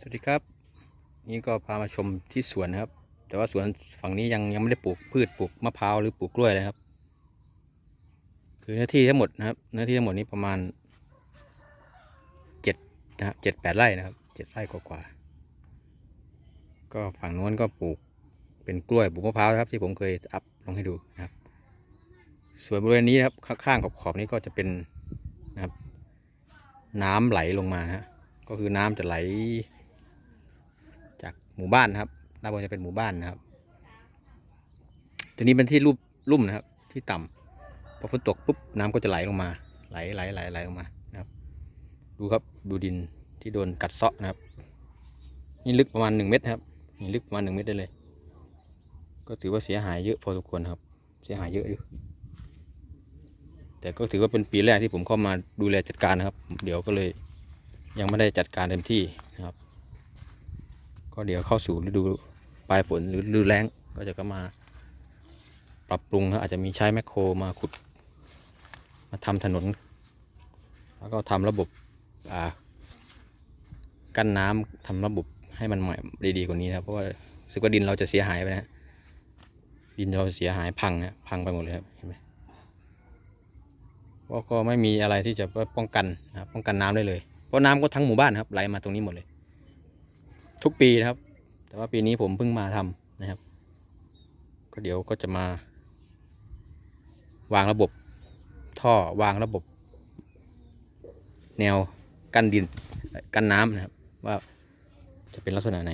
สวัสดีครับ นี่ก็พามาชมที่สวนนะครับ แต่ว่าสวนฝั่งนี้ยังยังไม่ได้ปลูกพืชปลูกมะพร้าวหรือปลูกกล้วยเลยครับ คือเนื้อที่ทั้งหมดนะครับเนื้อที่ทั้งหมดนี้ประมาณเจ็ดนะครับเจ็ดแปดไร่นะครับเจ็ดไร่กว่าๆก็ฝั่งโน้นก็ปลูกเป็นกล้วยปลูกมะพร้าวครับที่ผมเคยอัพลงให้ดูนะครับส่วนบริเวณนี้นะครับข้างๆขอบๆนี้ก็จะเป็นนะครับน้ำไหลลงมานะฮะก็คือน้ำจะไหล หมู่บ้านนะครับด้านบนจะเป็นหมู่บ้านนะครับ ตัวนี้เป็นที่รูปลุ่มนะครับ ที่ต่ำพอฝนตกปุ๊บน้ำก็จะไหลลงมา ไหลไหลไหลไหลลงมานะครับ ดูครับดูดินที่โดนกัดเซาะนะครับ นี่ลึกประมาณหนึ่งเมตรครับนี่ลึกประมาณหนึ่งเมตรได้เลย ก็ถือว่าเสียหายเยอะพอสมควรครับ เสียหายเยอะอยู่แต่ก็ถือว่าเป็นปีแรกที่ผมเข้ามาดูแลจัดการนะครับ เดี๋ยวก็เลยยังไม่ได้จัดการเต็มที่นะครับ ก็เดี๋ยวเข้าสู่ฤดูปลายฝนหรือฤดูแล้งก็จะก็มาปรับปรุงนะอาจจะมีใช้แมคโครมาขุด มาทำถนน แล้วก็ทำระบบกั้นน้ำทำระบบให้มันใหม่ดีๆกว่านี้นะเพราะว่าสึกว่าดินเราจะเสียหายไปนะดินเราเสียหายพังนะพังไปหมดเลยครับเห็นไหมเพราก็ไม่มีอะไรที่จะป้องกันนะป้องกันน้ำได้เลย เพราะน้ำก็ทั้งหมู่บ้านนะครับไหลมาตรงนี้หมดเลย ทุกปีนะครับ แต่ว่าปีนี้ผมเพิ่งมาทำนะครับ ก็เดี๋ยวก็จะมา วางระบบ ท่อวางระบบ แนวกั้นดินกั้นน้ำนะครับ ว่าจะเป็นลักษณะไหน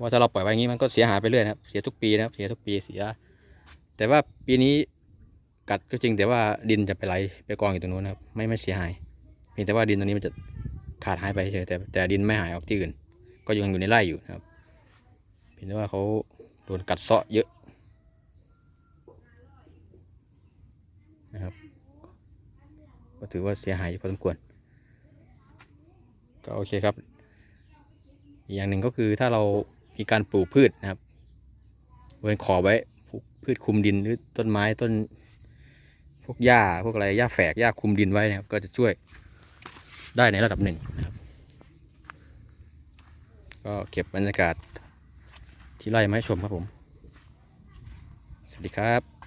ว่าถ้าเราปล่อยไว้อย่างนี้มันก็เสียหายไปเรื่อยนะครับเสียทุกปีนะครับเสียทุกปีเสีย แต่ว่าปีนี้กัดก็จริงแต่ว่าดินจะไปไหลไปกองอยู่ตรงนู้นนะครับไม่ไม่เสียหายเพียงแต่ว่าดินตรงนี้มันจะขาดหายไปเฉยแต่แต่ดินไม่หายออกที่อื่น ก็ยังอยู่ในไร่อยู่นะครับเพียงแต่ว่าเขาโดนกัดเซาะเยอะนะครับ ก็ถือว่าเสียหายพอสมควร ก็โอเคครับ อีกอย่างหนึ่งก็คือถ้าเรามีการปลูกพืชนะครับเว้นขอบไว้ปลูกพืชคุมดินหรือต้นไม้ต้น พวกหญ้าพวกอะไรหญ้าแฝกหญ้าคุมดินไว้นะครับ ก็จะช่วยได้ในระดับหนึ่งนะครับ ก็เก็บบรรยากาศที่ไร่มาให้ชมครับผม สวัสดีครับ